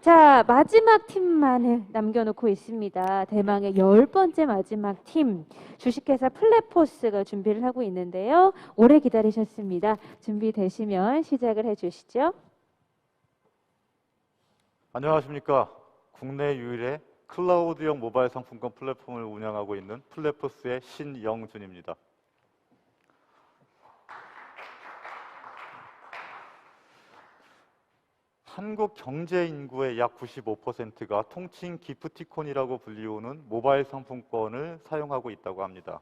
자, 마지막 팀만을 남겨놓고 있습니다. 대망의 열 번째 마지막 팀. 주식회사 플랫포스가 준비를 하고 있는데요. 오래 기다리셨습니다. 준비되시면 시작을 해주시죠. 안녕하십니까. 국내 유일의 클라우드형 모바일 상품권 플랫폼을 운영하고 있는 플랫포스의 신영준입니다. 한국 경제 인구의 약 95%가 통칭 기프티콘이라고 불리우는 모바일 상품권을 사용하고 있다고 합니다.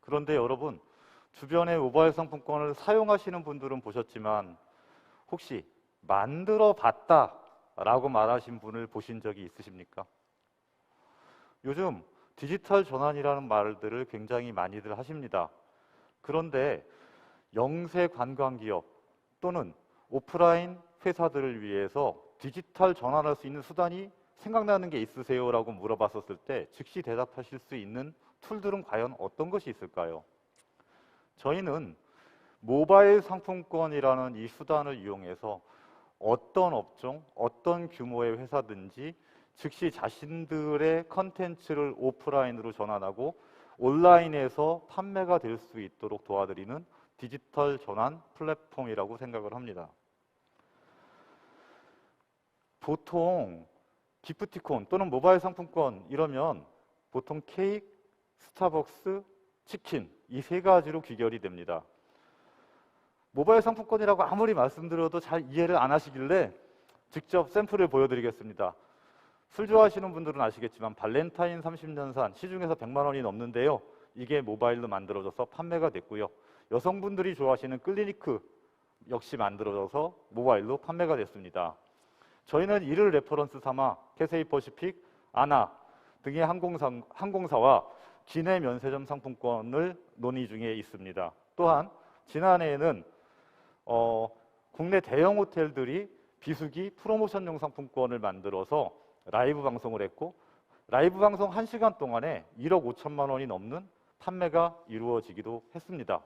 그런데 여러분, 주변에 모바일 상품권을 사용하시는 분들은 보셨지만 혹시 만들어 봤다 라고 말하신 분을 보신 적이 있으십니까? 요즘 디지털 전환이라는 말들을 굉장히 많이들 하십니다. 그런데 영세 관광 기업 또는 오프라인 회사들을 위해서 디지털 전환할 수 있는 수단이 생각나는 게 있으세요? 라고 물어봤었을 때 즉시 대답하실 수 있는 툴들은 과연 어떤 것이 있을까요? 저희는 모바일 상품권이라는 이 수단을 이용해서 어떤 업종, 어떤 규모의 회사든지 즉시 자신들의 컨텐츠를 오프라인으로 전환하고 온라인에서 판매가 될 수 있도록 도와드리는 디지털 전환 플랫폼이라고 생각을 합니다. 보통 기프티콘 또는 모바일 상품권 이러면 보통 케이크, 스타벅스, 치킨 이 세 가지로 귀결이 됩니다. 모바일 상품권이라고 아무리 말씀드려도 잘 이해를 안 하시길래 직접 샘플을 보여드리겠습니다. 술 좋아하시는 분들은 아시겠지만 발렌타인 30년산 시중에서 100만 원이 넘는데요. 이게 모바일로 만들어져서 판매가 됐고요. 여성분들이 좋아하시는 클리니크 역시 만들어져서 모바일로 판매가 됐습니다. 저희는 이를 레퍼런스 삼아 캐세이 퍼시픽, 아나 등의 항공사, 항공사와 기내 면세점 상품권을 논의 중에 있습니다. 또한 지난해에는 어, 국내 대형 호텔들이 비수기 프로모션용 상품권을 만들어서 라이브 방송을 했고 라이브 방송 1시간 동안에 1억 5천만 원이 넘는 판매가 이루어지기도 했습니다.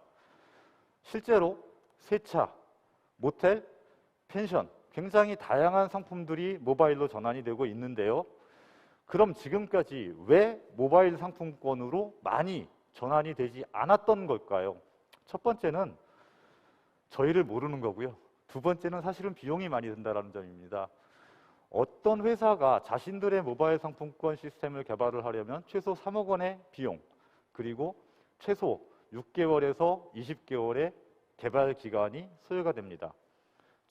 실제로 세차, 모텔, 펜션 굉장히 다양한 상품들이 모바일로 전환이 되고 있는데요. 그럼 지금까지 왜 모바일 상품권으로 많이 전환이 되지 않았던 걸까요? 첫 번째는 저희를 모르는 거고요. 두 번째는 사실은 비용이 많이 든다는 점입니다. 어떤 회사가 자신들의 모바일 상품권 시스템을 개발을 하려면 최소 3억 원의 비용, 그리고 최소 6개월에서 20개월의 개발 기간이 소요가 됩니다.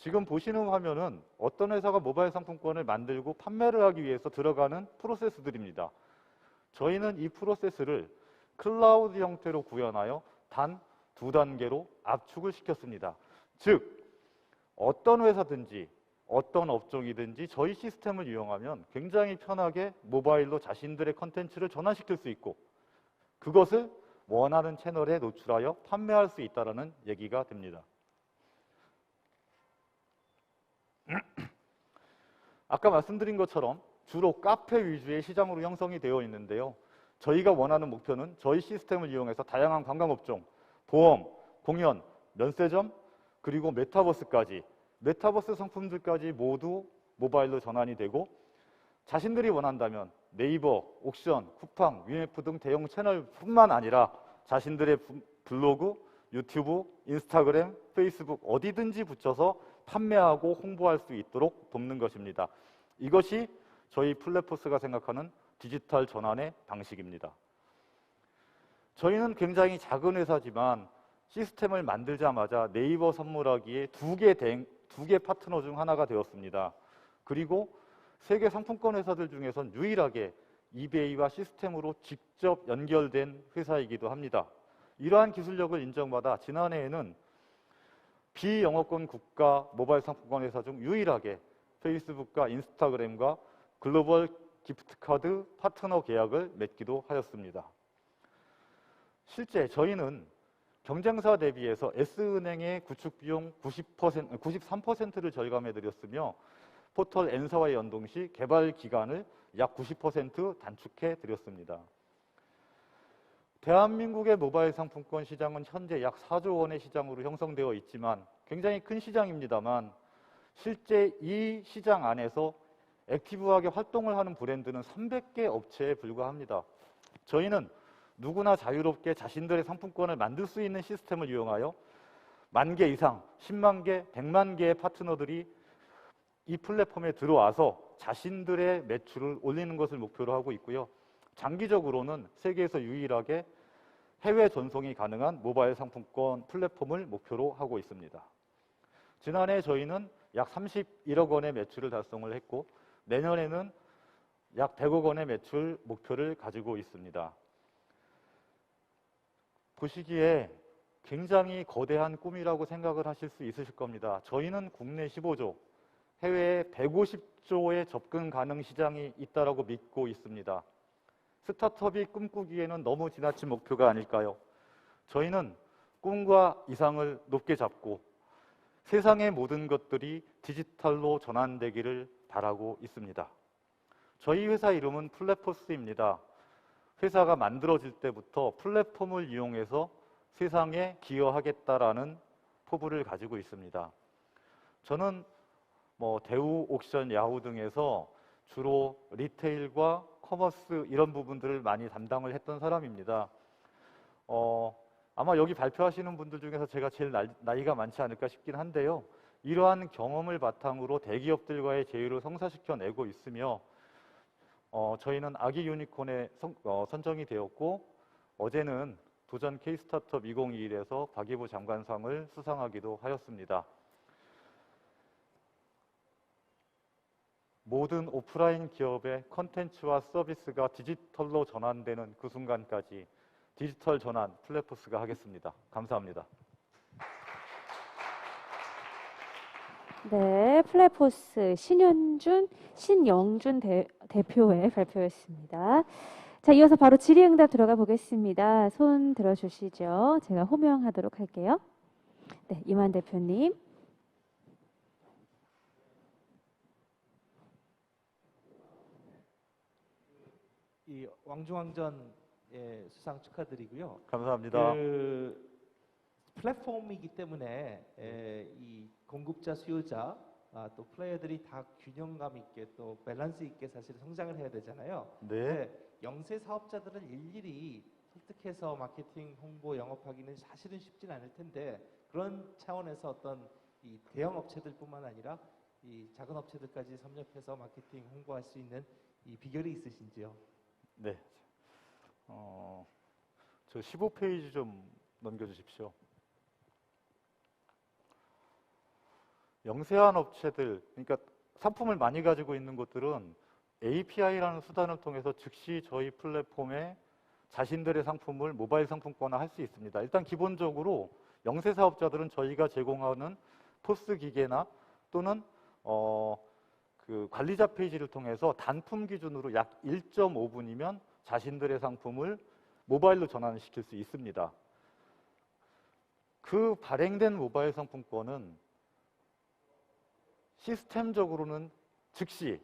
지금 보시는 화면은 어떤 회사가 모바일 상품권을 만들고 판매를 하기 위해서 들어가는 프로세스들입니다. 저희는 이 프로세스를 클라우드 형태로 구현하여 단 두 단계로 압축을 시켰습니다. 즉, 어떤 회사든지 어떤 업종이든지 저희 시스템을 이용하면 굉장히 편하게 모바일로 자신들의 컨텐츠를 전환시킬 수 있고 그것을 원하는 채널에 노출하여 판매할 수 있다는 얘기가 됩니다. 아까 말씀드린 것처럼 주로 카페 위주의 시장으로 형성이 되어 있는데요. 저희가 원하는 목표는 저희 시스템을 이용해서 다양한 관광업종, 보험, 공연, 면세점, 그리고 메타버스까지 메타버스 상품들까지 모두 모바일로 전환이 되고 자신들이 원한다면 네이버, 옥션, 쿠팡, 위메프 등 대형 채널뿐만 아니라 자신들의 블로그, 유튜브, 인스타그램, 페이스북 어디든지 붙여서 판매하고 홍보할 수 있도록 돕는 것입니다. 이것이 저희 플랫포스가 생각하는 디지털 전환의 방식입니다. 저희는 굉장히 작은 회사지만 시스템을 만들자마자 네이버 선물하기에 두개 파트너 중 하나가 되었습니다. 그리고 세계 상품권 회사들 중에선 유일하게 이베이와 시스템으로 직접 연결된 회사이기도 합니다. 이러한 기술력을 인정받아 지난해에는 비영어권 국가 모바일 상품권 회사 중 유일하게 페이스북과 인스타그램과 글로벌 기프트카드 파트너 계약을 맺기도 하였습니다. 실제 저희는 경쟁사 대비해서 S은행의 구축 비용 90%, 93%를 절감해 드렸으며 포털 N사와의 연동 시 개발 기간을 약 90% 단축해 드렸습니다. 대한민국의 모바일 상품권 시장은 현재 약 4조 원의 시장으로 형성되어 있지만 굉장히 큰 시장입니다만 실제 이 시장 안에서 액티브하게 활동을 하는 브랜드는 300개 업체에 불과합니다. 저희는 누구나 자유롭게 자신들의 상품권을 만들 수 있는 시스템을 이용하여 만 개 이상, 10만 개, 100만 개의 파트너들이 이 플랫폼에 들어와서 자신들의 매출을 올리는 것을 목표로 하고 있고요. 장기적으로는 세계에서 유일하게 해외 전송이 가능한 모바일 상품권 플랫폼을 목표로 하고 있습니다. 지난해 저희는 약 31억 원의 매출을 달성을 했고 내년에는 약 100억 원의 매출 목표를 가지고 있습니다. 보시기에 굉장히 거대한 꿈이라고 생각을 하실 수 있으실 겁니다. 저희는 국내 15조, 해외에 150조의 접근 가능 시장이 있다라고 믿고 있습니다. 스타트업이 꿈꾸기에는 너무 지나친 목표가 아닐까요? 저희는 꿈과 이상을 높게 잡고 세상의 모든 것들이 디지털로 전환되기를 바라고 있습니다. 저희 회사 이름은 플랫포스입니다. 회사가 만들어질 때부터 플랫폼을 이용해서 세상에 기여하겠다라는 포부를 가지고 있습니다. 저는 뭐 대우, 옥션, 야후 등에서 주로 리테일과 커머스 이런 부분들을 많이 담당을 했던 사람입니다. 어, 아마 여기 발표하시는 분들 중에서 제가 제일 나- 나이 가 많지 않을까 싶긴 한데요. 이러한 경험을 바탕으로 대기업들과의 제휴를 성사시켜내고 있으며 어, 저희는 아기 유니콘에 선, 어, 선정이 되었고 어제는 도전 K-스타트업 2021에서 과기부 장관상을 수상하기도 하였습니다. 모든 오프라인 기업의 컨텐츠와 서비스가 디지털로 전환되는 그 순간까지 디지털 전환 플랫포스가 하겠습니다. 감사합니다. 네, 플랫포스 신현준, 신영준 대, 대표의 발표였습니다. 자, 이어서 바로 질의응답 들어가 보겠습니다. 손 들어주시죠. 제가 호명하도록 할게요. 네, 이만 대표님. 이 왕중왕전의 수상 축하드리고요. 감사합니다. 그 플랫폼이기 때문에 에, 이 공급자 수요자 아, 또 플레이어들이 다 균형감 있게 또 밸런스 있게 사실 성장을 해야 되잖아요. 네, 영세 사업자들을 일일이 설득해서 마케팅, 홍보, 영업하기는 사실은 쉽진 않을 텐데 그런 차원에서 어떤 이 대형 업체들뿐만 아니라 이 작은 업체들까지 섭렵해서 마케팅, 홍보할 수 있는 이 비결이 있으신지요? 네. 어, 저 15페이지 좀 넘겨주십시오. 영세한 업체들, 그러니까 상품을 많이 가지고 있는 곳들은 API라는 수단을 통해서 즉시 저희 플랫폼에 자신들의 상품을 모바일 상품권화 할 수 있습니다. 일단 기본적으로 영세 사업자들은 저희가 제공하는 포스 기계나 또는 어, 그 관리자 페이지를 통해서 단품 기준으로 약 1.5분이면 자신들의 상품을 모바일로 전환시킬 수 있습니다. 그 발행된 모바일 상품권은 시스템적으로는 즉시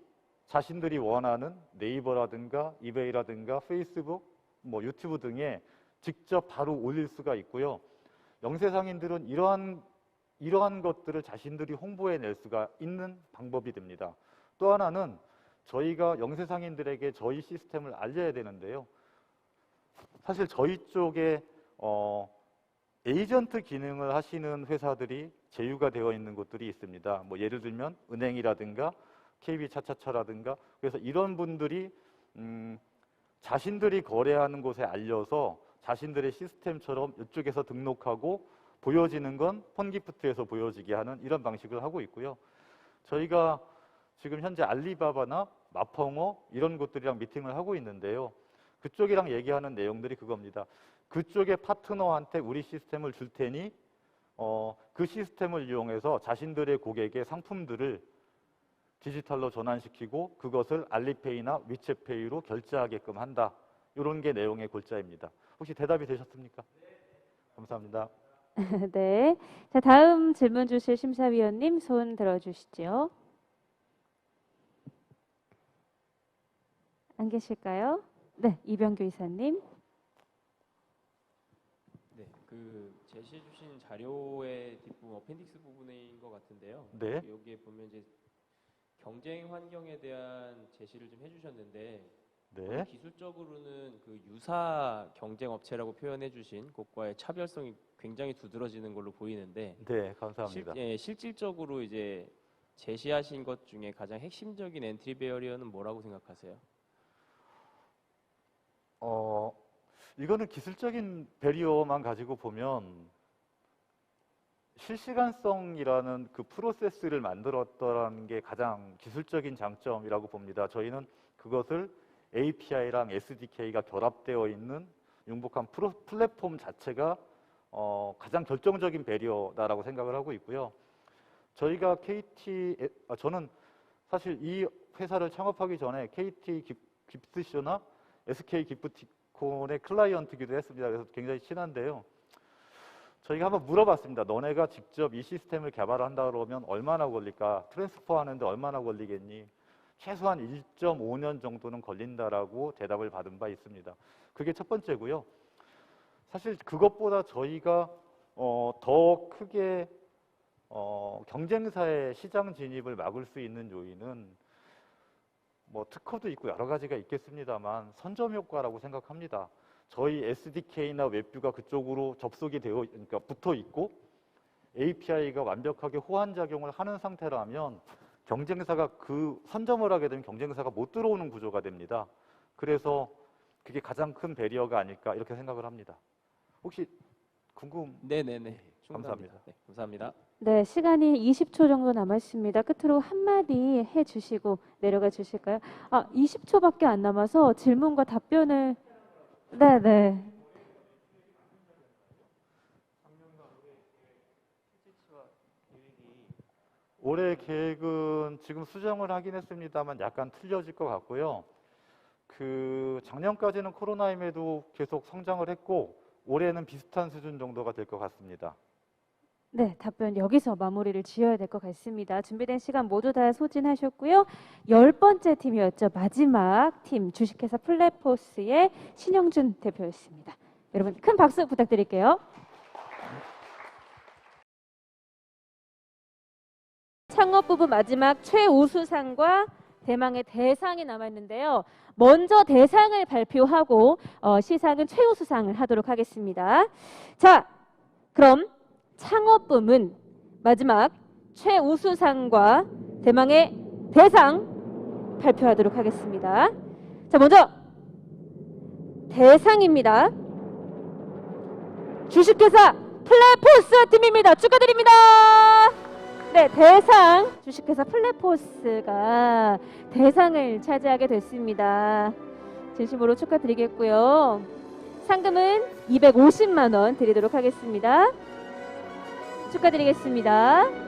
자신들이 원하는 네이버라든가 이베이라든가 페이스북, 뭐 유튜브 등에 직접 바로 올릴 수가 있고요. 영세 상인들은 이러한 이러한 것들을 자신들이 홍보해 낼 수가 있는 방법이 됩니다. 또 하나는 저희가 영세 상인들에게 저희 시스템을 알려야 되는데요. 사실 저희 쪽에 어, 에이전트 기능을 하시는 회사들이 제휴가 되어 있는 곳들이 있습니다. 뭐 예를 들면 은행이라든가 KB 차차차라든가 그래서 이런 분들이 음, 자신들이 거래하는 곳에 알려서 자신들의 시스템처럼 이쪽에서 등록하고 보여지는 건 펀기프트에서 보여지게 하는 이런 방식을 하고 있고요. 저희가 지금 현재 알리바바나 마펑어 이런 곳들이랑 미팅을 하고 있는데요. 그쪽이랑 얘기하는 내용들이 그겁니다. 그쪽의 파트너한테 우리 시스템을 줄 테니 어, 그 시스템을 이용해서 자신들의 고객의 상품들을 디지털로 전환시키고 그것을 알리페이나 위챗페이로 결제하게끔 한다. 이런 게 내용의 골자입니다. 혹시 대답이 되셨습니까? 감사합니다. 네. 자, 다음 질문 주실 심사위원님 손 들어주시죠. 안 계실까요? 네, 이병규 이사님. 네, 그 제시해 주신 자료의 뒷부분 어펜딕스 부분인 것 같은데요. 네. 여기에 보면 이제 경쟁 환경에 대한 제시를 좀 해주셨는데 네. 기술적으로는 그 유사 경쟁 업체라고 표현해 주신 것과의 차별성이 굉장히 두드러지는 걸로 보이는데 네, 감사합니다. 실, 예, 실질적으로 이제 제시하신 것 중에 가장 핵심적인 엔트리 베어리어는 뭐라고 생각하세요? 어, 이거는 기술적인 배리어만 가지고 보면 실시간성이라는 그 프로세스를 만들었다는 게 가장 기술적인 장점이라고 봅니다. 저희는 그것을 API랑 SDK가 결합되어 있는 융복한 플랫폼 자체가 어, 가장 결정적인 배리어다라고 생각을 하고 있고요. 저희가 KT, 에- 아, 저는 사실 이 회사를 창업하기 전에 KT 깁, 깁스쇼나 SK 기프티콘의 클라이언트기도 했습니다. 그래서 굉장히 친한데요. 저희가 한번 물어봤습니다. 너네가 직접 이 시스템을 개발한다 그러면 얼마나 걸릴까? 트랜스퍼 하는데 얼마나 걸리겠니? 최소한 1.5년 정도는 걸린다라고 대답을 받은 바 있습니다. 그게 첫 번째고요. 사실 그것보다 저희가 어, 더 크게 어, 경쟁사의 시장 진입을 막을 수 있는 요인은 뭐 특허도 있고 여러 가지가 있겠습니다만 선점 효과라고 생각합니다. 저희 SDK나 웹뷰가 그쪽으로 접속이 되어 그러니까 붙어 있고 API가 완벽하게 호환 작용을 하는 상태라면 경쟁사가 그 선점을 하게 되면 경쟁사가 못 들어오는 구조가 됩니다. 그래서 그게 가장 큰 배리어가 아닐까 이렇게 생각을 합니다. 혹시 궁금 네네네. 감사합니다. 네, 감사합니다. 네, 시간이 20초 정도 남았습니다. 끝으로 한마디 해 주시고 내려가 주실까요? 아, 20초밖에 안 남아서 질문과 답변을 네, 네. 올해 계획은 지금 수정을 하긴 했습니다만 약간 틀려질 것 같고요. 그 작년까지는 코로나임에도 계속 성장을 했고 올해는 비슷한 수준 정도가 될 것 같습니다. 네, 답변 여기서 마무리를 지어야 될 것 같습니다. 준비된 시간 모두 다 소진하셨고요. 열 번째 팀이었죠. 마지막 팀 주식회사 플랫포스의 신영준 대표였습니다. 여러분 큰 박수 부탁드릴게요. 창업 부부 마지막 최우수상과 대망의 대상이 남았는데요. 먼저 대상을 발표하고 어, 시상은 최우 수상을 하도록 하겠습니다. 자, 그럼 창업붐은 마지막 최우수상과 대망의 대상 발표하도록 하겠습니다. 자, 먼저 대상입니다. 주식회사 플랫포스 팀입니다. 축하드립니다. 네, 대상 주식회사 플랫포스가 대상을 차지하게 됐습니다. 진심으로 축하드리겠고요. 상금은 250만 원 드리도록 하겠습니다. 축하드리겠습니다.